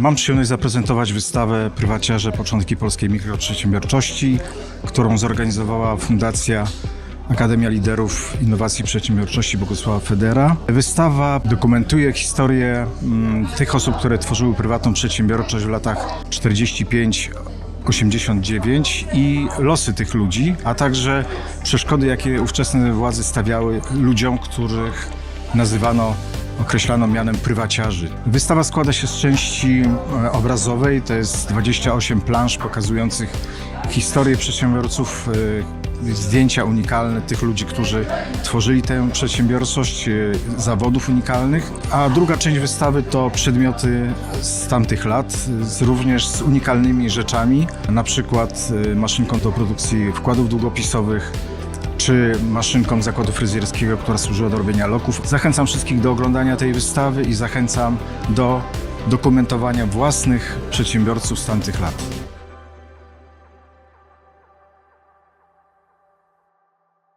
Mam przyjemność zaprezentować wystawę Prywaciarze Początki Polskiej Mikroprzedsiębiorczości, którą zorganizowała Fundacja Akademia Liderów Innowacji i Przedsiębiorczości Bogusława Federa. Wystawa dokumentuje historię mm, tych osób, które tworzyły prywatną przedsiębiorczość w latach 45 89 i losy tych ludzi, a także przeszkody, jakie ówczesne władze stawiały ludziom, których nazywano, określano mianem prywaciarzy. Wystawa składa się z części e, obrazowej, to jest 28 plansz pokazujących historię przedsiębiorców, e, zdjęcia unikalne tych ludzi, którzy tworzyli tę przedsiębiorczość, e, zawodów unikalnych, a druga część wystawy to przedmioty z tamtych lat, również z unikalnymi rzeczami, na przykład maszynką do produkcji wkładów długopisowych, czy maszynką zakładu fryzjerskiego, która służyła do robienia loków. Zachęcam wszystkich do oglądania tej wystawy i zachęcam do dokumentowania własnych przedsiębiorców z tamtych lat.